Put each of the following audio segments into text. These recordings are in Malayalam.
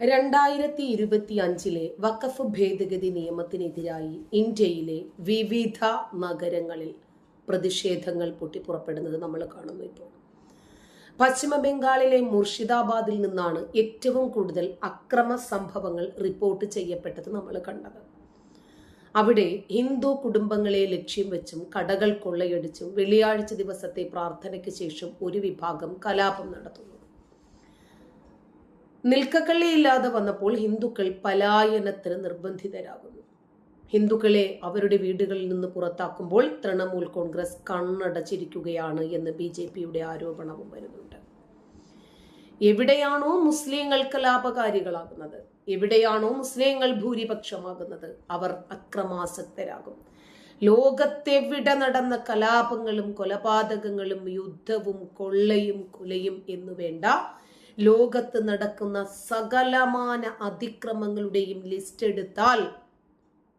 രണ്ടായിരത്തി ഇരുപത്തി അഞ്ചിലെ വഖഫ് ഭേദഗതി നിയമത്തിനെതിരായി ഇന്ത്യയിലെ വിവിധ നഗരങ്ങളിൽ പ്രതിഷേധങ്ങൾ പൊട്ടിപ്പുറപ്പെടുന്നത് നമ്മൾ കാണുന്നു ഇപ്പോൾ. പശ്ചിമ ബംഗാളിലെ മുർഷിദാബാദിൽ നിന്നാണ് ഏറ്റവും കൂടുതൽ അക്രമ സംഭവങ്ങൾ റിപ്പോർട്ട് ചെയ്യപ്പെട്ടത് നമ്മൾ കണ്ടത്. അവിടെ ഹിന്ദു കുടുംബങ്ങളെ ലക്ഷ്യം വെച്ചും കടകൾ കൊള്ളയടിച്ചും വെള്ളിയാഴ്ച ദിവസത്തെ പ്രാർത്ഥനയ്ക്ക് ശേഷം ഒരു വിഭാഗം കലാപം നടത്തുന്നു. നിൽക്കക്കള്ളിയില്ലാതെ വന്നപ്പോൾ ഹിന്ദുക്കൾ പലായനത്തിന് നിർബന്ധിതരാകുന്നു. ഹിന്ദുക്കളെ അവരുടെ വീടുകളിൽ നിന്ന് പുറത്താക്കുമ്പോൾ തൃണമൂൽ കോൺഗ്രസ് കണ്ണടച്ചിരിക്കുകയാണ് എന്ന് ബി ജെ പിയുടെ ആരോപണവും വരുന്നുണ്ട്. എവിടെയാണോ മുസ്ലിങ്ങൾ കലാപകാരികളാകുന്നത് എവിടെയാണോ മുസ്ലിങ്ങൾ ഭൂരിപക്ഷമാകുന്നത് അവർ അക്രമാസക്തരാകും. ലോകത്തെവിടെ നടന്ന കലാപങ്ങളും കൊലപാതകങ്ങളും യുദ്ധവും കൊള്ളയും കൊലയും എന്നു വേണ്ട ലോകത്ത് നടക്കുന്ന സകലമാന അതിക്രമങ്ങളുടെയും ലിസ്റ്റ് എടുത്താൽ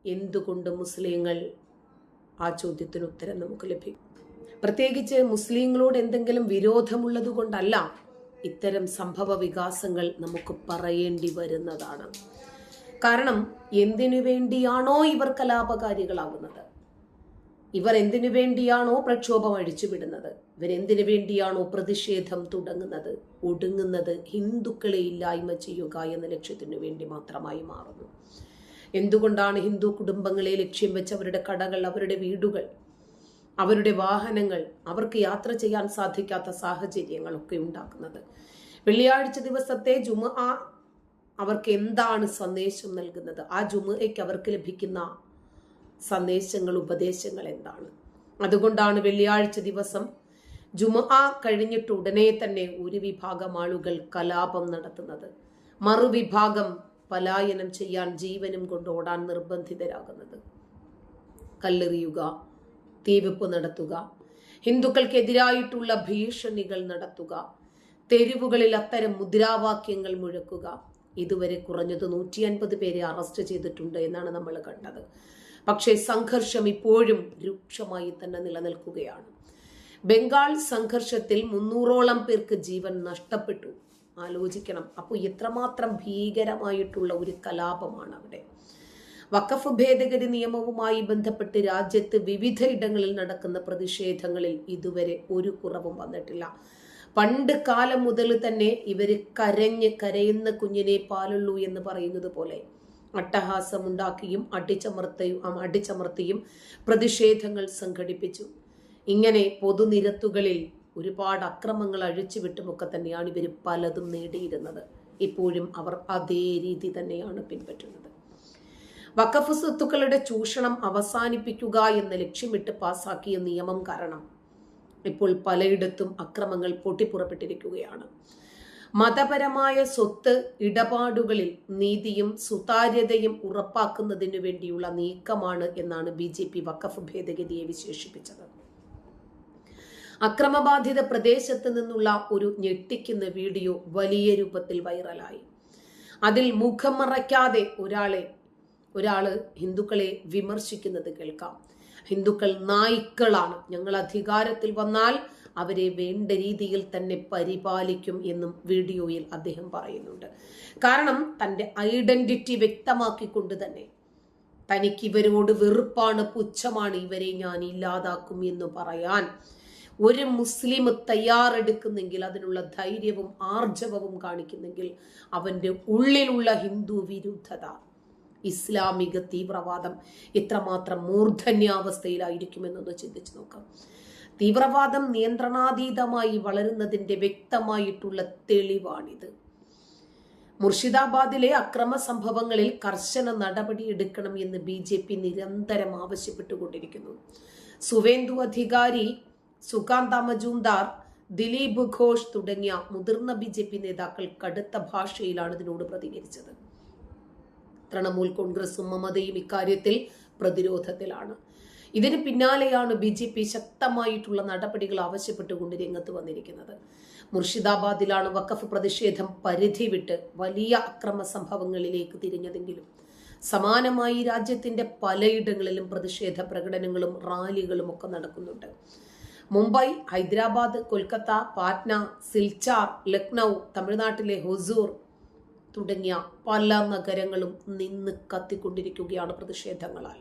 എന്തുകൊണ്ട് മുസ്ലിങ്ങൾ ആ ചോദ്യത്തിന് ഉത്തരം നമുക്ക് ലഭിക്കും? പ്രത്യേകിച്ച് മുസ്ലിങ്ങളോട് എന്തെങ്കിലും വിരോധമുള്ളത് കൊണ്ടല്ല ഇത്തരം സംഭവ വികാസങ്ങൾ നമുക്ക് പറയേണ്ടി വരുന്നതാണ്. കാരണം എന്തിനു വേണ്ടിയാണോ ഇവർ കലാപകാരികളാകുന്നത് ഇവർ എന്തിനു വേണ്ടിയാണോ പ്രക്ഷോഭം അഴിച്ചുവിടുന്നത്? ഇവരെന്തിനു വേണ്ടിയാണോ പ്രതിഷേധം തുടങ്ങുന്നത്? ഒടുങ്ങുന്നത് ഹിന്ദുക്കളെ ഇല്ലായ്മ ചെയ്യുക എന്ന ലക്ഷ്യത്തിനു വേണ്ടി മാത്രമായി മാറുന്നു. എന്തുകൊണ്ടാണ് ഹിന്ദു കുടുംബങ്ങളെ ലക്ഷ്യം വെച്ച് അവരുടെ കടകൾ അവരുടെ വീടുകൾ അവരുടെ വാഹനങ്ങൾ അവർക്ക് യാത്ര ചെയ്യാൻ സാധിക്കാത്ത സാഹചര്യങ്ങളൊക്കെ ഉണ്ടാക്കുന്നത്? വെള്ളിയാഴ്ച ദിവസത്തെ ജുമ അവർക്ക് എന്താണ് സന്ദേശം നൽകുന്നത്? ആ ജുമയ്ക്ക് അവർക്ക് ലഭിക്കുന്ന സന്ദേശങ്ങൾ ഉപദേശങ്ങൾ എന്താണ്? അതുകൊണ്ടാണ് വെള്ളിയാഴ്ച ദിവസം ജുമ കഴിഞ്ഞിട്ട് ഉടനെ തന്നെ ഒരു വിഭാഗം ആളുകൾ കലാപം നടത്തുന്നത്. മറുവിഭാഗം പലായനം ചെയ്യാൻ ജീവനും കൊണ്ട് ഓടാൻ നിർബന്ധിതരാകുന്നത്. കല്ലെറിയുക തീവെപ്പ് നടത്തുക ഹിന്ദുക്കൾക്കെതിരായിട്ടുള്ള ഭീഷണികൾ നടത്തുക തെരുവുകളിൽ അത്തരം മുദ്രാവാക്യങ്ങൾ മുഴക്കുക ഇതുവരെ കുറഞ്ഞത് നൂറ്റി അൻപത് പേരെ അറസ്റ്റ് ചെയ്തിട്ടുണ്ട് എന്നാണ് നമ്മൾ കണ്ടത്. പക്ഷേ സംഘർഷം ഇപ്പോഴും രൂക്ഷമായി തന്നെ നിലനിൽക്കുകയാണ്. ബംഗാൾ സംഘർഷത്തിൽ മുന്നൂറോളം പേർക്ക് ജീവൻ നഷ്ടപ്പെട്ടു. ആലോചിക്കണം. അപ്പോൾ എത്രമാത്രം ഭീകരമായിട്ടുള്ള ഒരു കലാപമാണ് അവിടെ. വഖഫ് ഭേദഗതി നിയമവുമായി ബന്ധപ്പെട്ട് രാജ്യത്ത് വിവിധ ഇടങ്ങളിൽ നടക്കുന്ന പ്രതിഷേധങ്ങളിൽ ഇതുവരെ ഒരു കുറവും വന്നിട്ടില്ല. പണ്ട് കാലം മുതൽ തന്നെ ഇവർ കരഞ്ഞ് കരയുന്ന കുഞ്ഞിനെ പാലുള്ളൂ എന്ന് പറയുന്നത് പോലെ അട്ടഹാസമുണ്ടാക്കിയും അടിച്ചമർത്തയും അടിച്ചമർത്തിയും പ്രതിഷേധങ്ങൾ സംഘടിപ്പിച്ചു. ഇങ്ങനെ പൊതുനിരത്തുകളിൽ ഒരുപാട് അക്രമങ്ങൾ അഴിച്ചുവിട്ടുമൊക്കെ തന്നെയാണ് ഇവർ പലതും നേടിയിരുന്നത്. ഇപ്പോഴും അവർ അതേ രീതി തന്നെയാണ് പിൻപറ്റുന്നത്. വഖഫ് സ്വത്തുക്കളുടെ ചൂഷണം അവസാനിപ്പിക്കുക എന്ന ലക്ഷ്യമിട്ട് പാസാക്കിയ നിയമം കാരണം ഇപ്പോൾ പലയിടത്തും അക്രമങ്ങൾ പൊട്ടിപ്പുറപ്പെട്ടിരിക്കുകയാണ്. മതപരമായ സ്വത്ത് ഇടപാടുകളിൽ നീതിയും സുതാര്യതയും ഉറപ്പാക്കുന്നതിനു വേണ്ടിയുള്ള നീക്കമാണ് എന്നാണ് ബി ജെ പി വഖഫ് ഭേദഗതിയെ വിശേഷിപ്പിച്ചത്. അക്രമബാധിത പ്രദേശത്ത് നിന്നുള്ള ഒരു ഞെട്ടിക്കുന്ന വീഡിയോ വലിയ രൂപത്തിൽ വൈറലായി. അതിൽ മുഖം മറയ്ക്കാതെ ഒരാളെ ഒരാൾ ഹിന്ദുക്കളെ വിമർശിക്കുന്നത് കേൾക്കാം. ഹിന്ദുക്കൾ നായ്ക്കളാണ്. ഞങ്ങൾ അധികാരത്തിൽ വന്നാൽ അവരെ വേണ്ട രീതിയിൽ തന്നെ പരിപാലിക്കും എന്നും വീഡിയോയിൽ അദ്ദേഹം പറയുന്നുണ്ട്. കാരണം തന്റെ ഐഡന്റിറ്റി വ്യക്തമാക്കിക്കൊണ്ട് തന്നെ തനിക്ക് ഇവരോട് വെറുപ്പാണ് പുച്ഛമാണ് ഇവരെ ഞാൻ ഇല്ലാതാക്കും എന്ന് പറയാൻ ഒരു മുസ്ലിം തയ്യാറെടുക്കുന്നെങ്കിൽ അതിനുള്ള ധൈര്യവും ആർജവവും കാണിക്കുന്നെങ്കിൽ അവന്റെ ഉള്ളിലുള്ള ഹിന്ദു വിരുദ്ധത ഇസ്ലാമിക തീവ്രവാദം എത്രമാത്രം മൂർധന്യാവസ്ഥയിലായിരിക്കുമെന്നൊന്ന് ചിന്തിച്ചു നോക്കാം. തീവ്രവാദം നിയന്ത്രണാതീതമായി വളരുന്നതിന്റെ വ്യക്തമായിട്ടുള്ള തെളിവാണിത്. മുർഷിദാബാദിലെ അക്രമ സംഭവങ്ങളിൽ കർശന നടപടി എടുക്കണം എന്ന് ബി ജെ പി നിരന്തരം ആവശ്യപ്പെട്ടുകൊണ്ടിരിക്കുന്നു. സുവേന്ദു അധികാരി സുകാന്ത മജൂംദാർ ദിലീപ് ഘോഷ് തുടങ്ങിയ മുതിർന്ന ബി നേതാക്കൾ കടുത്ത ഭാഷയിലാണ് ഇതിനോട് പ്രതികരിച്ചത്. തൃണമൂൽ കോൺഗ്രസും മമതയും ഇക്കാര്യത്തിൽ പ്രതിരോധത്തിലാണ്. ഇതിന് പിന്നാലെയാണ് ബി ജെ പി ശക്തമായിട്ടുള്ള നടപടികൾ ആവശ്യപ്പെട്ടുകൊണ്ട് രംഗത്ത് വന്നിരിക്കുന്നത്. മുർഷിദാബാദിലാണ് വഖഫ് പ്രതിഷേധം പരിധി വിട്ട് വലിയ അക്രമ സംഭവങ്ങളിലേക്ക് തിരിഞ്ഞതെങ്കിലും സമാനമായി രാജ്യത്തിന്റെ പലയിടങ്ങളിലും പ്രതിഷേധ പ്രകടനങ്ങളും റാലികളും ഒക്കെ നടക്കുന്നുണ്ട്. മുംബൈ ഹൈദരാബാദ് കൊൽക്കത്ത പാറ്റ്ന സിൽച്ചാർ ലക്നൗ തമിഴ്നാട്ടിലെ ഹൊസൂർ തുടങ്ങിയ പല നഗരങ്ങളും നിന്ന് കത്തിക്കൊണ്ടിരിക്കുകയാണ് പ്രതിഷേധങ്ങളാൽ.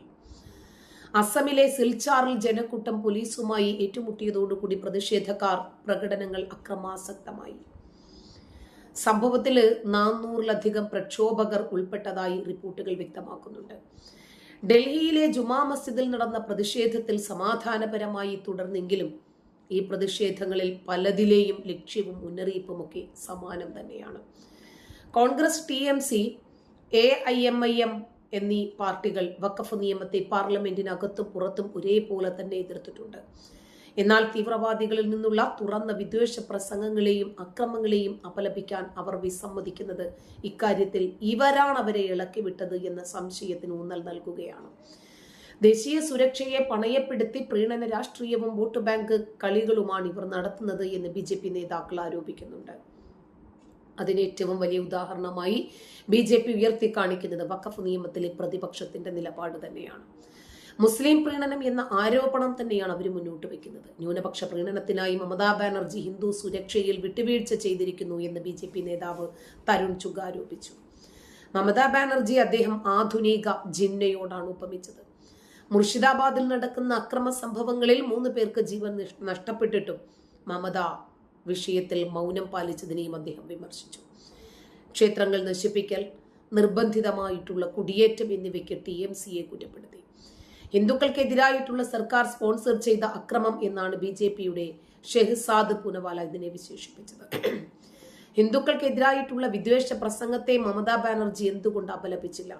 അസമിലെ സിൽച്ചാറിൽ ജനക്കൂട്ടം പോലീസുമായി ഏറ്റുമുട്ടിയതോടുകൂടി പ്രതിഷേധക്കാർ പ്രകടനങ്ങൾ അക്രമാസക്തമായി. സംഭവത്തിൽ നാനൂറിലധികം പ്രക്ഷോഭകർ ഉൾപ്പെട്ടതായി റിപ്പോർട്ടുകൾ വ്യക്തമാക്കുന്നുണ്ട്. ഡൽഹിയിലെ ജുമാ മസ്ജിദിൽ നടന്ന പ്രതിഷേധത്തിൽ സമാധാനപരമായി തുടർന്നെങ്കിലും ഈ പ്രതിഷേധങ്ങളിൽ പലതിലെയും ലക്ഷ്യവും മുന്നറിയിപ്പുമൊക്കെ സമാനം തന്നെയാണ്. Congress T M C A I M I M എന്നീ പാർട്ടികൾ വഖഫ് നിയമത്തെ പാർലമെന്റിനകത്തും പുറത്തും ഒരേപോലെ തന്നെ എതിർത്തിട്ടുണ്ട്. എന്നാൽ തീവ്രവാദികളിൽ നിന്നുള്ള തുറന്ന വിദ്വേഷ പ്രസംഗങ്ങളെയും അക്രമങ്ങളെയും അപലപിക്കാൻ അവർ വിസമ്മതിക്കുന്നത് ഇക്കാര്യത്തിൽ ഇവരാണ് അവരെ ഇളക്കി വിട്ടത് എന്ന സംശയത്തിന് ഊന്നൽ നൽകുകയാണ്. ദേശീയ സുരക്ഷയെ പണയപ്പെടുത്തി പ്രീണന രാഷ്ട്രീയവും വോട്ട് ബാങ്ക് കളികളുമാണ് ഇവർ നടത്തുന്നത് എന്ന് ബി നേതാക്കൾ ആരോപിക്കുന്നുണ്ട്. അതിന് ഏറ്റവും വലിയ ഉദാഹരണമായി ബി ജെ പി ഉയർത്തി കാണിക്കുന്നത് വഖഫ് നിയമത്തിലെ പ്രതിപക്ഷത്തിന്റെ നിലപാട് തന്നെയാണ്. മുസ്ലിം പ്രീണനം എന്ന ആരോപണം തന്നെയാണ് അവർ മുന്നോട്ട് വെക്കുന്നത്. ന്യൂനപക്ഷ പ്രീണനത്തിനായി മമതാ ബാനർജി ഹിന്ദു സുരക്ഷയിൽ വിട്ടുവീഴ്ച ചെയ്തിരിക്കുന്നു എന്ന് ബി ജെ പി നേതാവ് തരുൺ ചുഗ ആരോപിച്ചു. മമതാ ബാനർജി അദ്ദേഹം ആധുനിക ജിന്നയോടാണ് ഉപമിച്ചത്. മുർഷിദാബാദിൽ നടക്കുന്ന അക്രമ സംഭവങ്ങളിൽ മൂന്ന് പേർക്ക് ജീവൻ നഷ്ടപ്പെട്ടിട്ടും മമത വിഷയത്തിൽ മൗനം പാലിച്ചതിനെയും അദ്ദേഹം വിമർശിച്ചു. ക്ഷേത്രങ്ങൾ നശിപ്പിക്കൽ നിർബന്ധിതമായിട്ടുള്ള കുടിയേറ്റം എന്നിവയ്ക്ക് ടി എം സിയെ കുറ്റപ്പെടുത്തി. ഹിന്ദുക്കൾക്കെതിരായിട്ടുള്ള സർക്കാർ സ്പോൺസർ ചെയ്ത അക്രമം എന്നാണ് ബി ജെ പിയുടെ ഷെഹ്സാദ് പൂനവാല ഇതിനെ വിശേഷിപ്പിച്ചത്. ഹിന്ദുക്കൾക്കെതിരായിട്ടുള്ള വിദ്വേഷ പ്രസംഗത്തെ മമതാ ബാനർജി എന്തുകൊണ്ട് അപലപിച്ചില്ല?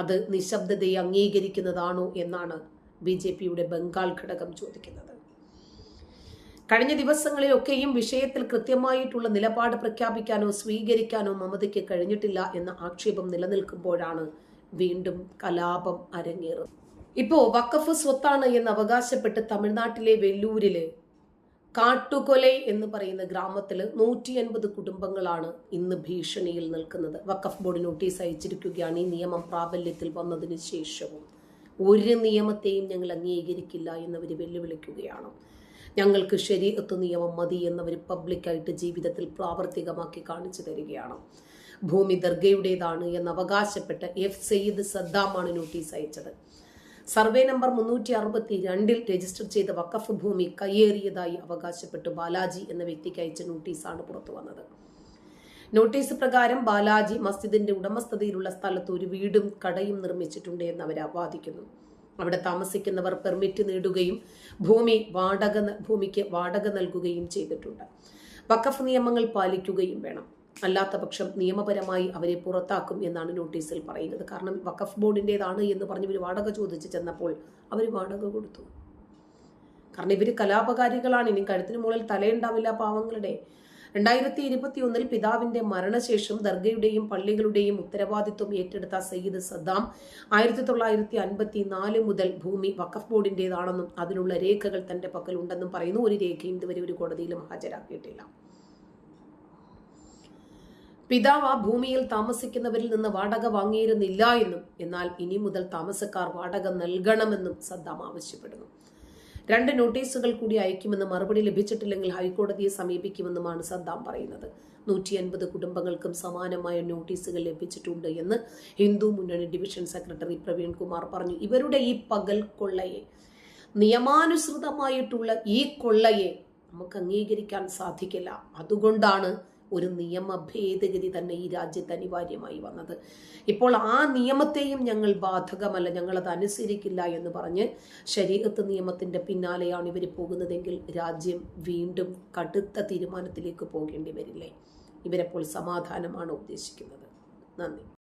അത് നിശബ്ദതയെ അംഗീകരിക്കുന്നതാണോ എന്നാണ് ബി ജെ പിയുടെ ബംഗാൾ ഘടകം ചോദിക്കുന്നത്. കഴിഞ്ഞ ദിവസങ്ങളിലൊക്കെയും വിഷയത്തിൽ കൃത്യമായിട്ടുള്ള നിലപാട് പ്രഖ്യാപിക്കാനോ സ്വീകരിക്കാനോ മമതയ്ക്ക് കഴിഞ്ഞിട്ടില്ല എന്ന ആക്ഷേപം നിലനിൽക്കുമ്പോഴാണ് വീണ്ടും കലാപം അരങ്ങേറും ഇപ്പോ വക്കഫ് സ്വത്താണ് എന്ന് അവകാശപ്പെട്ട് തമിഴ്നാട്ടിലെ വെല്ലൂരിലെ കാട്ടുകൊലൈ എന്ന് പറയുന്ന ഗ്രാമത്തിൽ നൂറ്റി അൻപത് കുടുംബങ്ങളാണ് ഇന്ന് ഭീഷണിയിൽ നിൽക്കുന്നത്. വക്കഫ് ബോർഡ് നോട്ടീസ് അയച്ചിരിക്കുകയാണ് ഈ നിയമം പ്രാബല്യത്തിൽ വന്നതിന് ശേഷവും ഒരു നിയമത്തെയും ഞങ്ങൾ അംഗീകരിക്കില്ല എന്നവർ വെല്ലുവിളിക്കുകയാണ്. ഞങ്ങൾക്ക് ശരീരത്ത് നിയമം മതി എന്നവർ പബ്ലിക്കായിട്ട് ജീവിതത്തിൽ പ്രാവർത്തികമാക്കി കാണിച്ചു തരികയാണ്. ഭൂമി ദർഗയുടേതാണ് എന്ന് അവകാശപ്പെട്ട് എഫ് സയ്യിദ് സദ്ദാമാണ് നോട്ടീസ് അയച്ചത്. സർവേ നമ്പർ മുന്നൂറ്റി അറുപത്തി രണ്ടിൽ രജിസ്റ്റർ ചെയ്ത വക്കഫ് ഭൂമി കയ്യേറിയതായി അവകാശപ്പെട്ട് ബാലാജി എന്ന വ്യക്തിക്ക് അയച്ച നോട്ടീസാണ് പുറത്തു വന്നത്. നോട്ടീസ് പ്രകാരം ബാലാജി മസ്ജിദിന്റെ ഉടമസ്ഥതയിലുള്ള സ്ഥലത്ത് ഒരു വീടും കടയും നിർമ്മിച്ചിട്ടുണ്ട് എന്ന് അവർ വാദിക്കുന്നു അവിടെ താമസിക്കുന്നവർ പെർമിറ്റ് നേടുകയും ഭൂമി വാടക ഭൂമിക്ക് വാടക നൽകുകയും ചെയ്തിട്ടുണ്ട്. വഖഫ് നിയമങ്ങൾ പാലിക്കുകയും വേണം. അല്ലാത്ത പക്ഷം നിയമപരമായി അവരെ പുറത്താക്കും എന്നാണ് നോട്ടീസിൽ പറയുന്നത്. കാരണം വഖഫ് ബോർഡിന്റെതാണ് എന്ന് പറഞ്ഞ് ഇവർ വാടക ചോദിച്ച് ചെന്നപ്പോൾ അവർ വാടക കൊടുത്തു. കാരണം ഇവർ കലാപകാരികളാണ്. ഇനി കഴുത്തിന് മുകളിൽ തലയുണ്ടാവില്ല പാവങ്ങളുടെ. രണ്ടായിരത്തി ഇരുപത്തി ഒന്നിൽ പിതാവിന്റെ മരണശേഷം ദർഗയുടെയും പള്ളികളുടെയും ഉത്തരവാദിത്വം ഏറ്റെടുത്ത സയ്യിദ് സദ്ദാം ആയിരത്തി തൊള്ളായിരത്തി അൻപത്തി നാല് മുതൽ ഭൂമി വഖഫ് ബോർഡിന്റെതാണെന്നും അതിനുള്ള രേഖകൾ തന്റെ പക്കലുണ്ടെന്നും പറയുന്നു. ഒരു രേഖയും ഇതുവരെ ഒരു കോടതിയിലും ഹാജരാക്കിയിട്ടില്ല. പിതാവ് ആ ഭൂമിയിൽ താമസിക്കുന്നവരിൽ നിന്ന് വാടക വാങ്ങിയിരുന്നില്ല എന്നും എന്നാൽ ഇനി മുതൽ താമസക്കാർ വാടക നൽകണമെന്നും സദ്ദാം ആവശ്യപ്പെടുന്നു. രണ്ട് നോട്ടീസുകൾ കൂടി അയക്കുമെന്ന് മറുപടി ലഭിച്ചിട്ടില്ലെങ്കിൽ ഹൈക്കോടതിയെ സമീപിക്കുമെന്നുമാണ് സദ്ദാം പറയുന്നത്. നൂറ്റി അൻപത് കുടുംബങ്ങൾക്കും സമാനമായ നോട്ടീസുകൾ ലഭിച്ചിട്ടുണ്ട് എന്ന് ഹിന്ദു മുന്നണി ഡിവിഷൻ സെക്രട്ടറി പ്രവീൺ കുമാർ പറഞ്ഞു. ഇവരുടെ ഈ പകൽ കൊള്ളയെ നിയമാനുസൃതമായിട്ടുള്ള ഈ കൊള്ളയെ നമുക്ക് അംഗീകരിക്കാൻ സാധിക്കില്ല. അതുകൊണ്ടാണ് ഒരു നിയമ ഭേദഗതി തന്നെ ഈ രാജ്യത്ത് അനിവാര്യമായി വന്നത്. ഇപ്പോൾ ആ നിയമത്തെയും ഞങ്ങൾ ബാധകമല്ല ഞങ്ങളത് അനുസരിക്കില്ല എന്ന് പറഞ്ഞ് ശരീരത്ത് നിയമത്തിന്റെ പിന്നാലെയാണ് ഇവർ പോകുന്നതെങ്കിൽ രാജ്യം വീണ്ടും കടുത്ത തീരുമാനത്തിലേക്ക് പോകേണ്ടി വരില്ലേ? ഇവരെപ്പോൾ സമാധാനമാണ് ഉദ്ദേശിക്കുന്നത്? നന്ദി.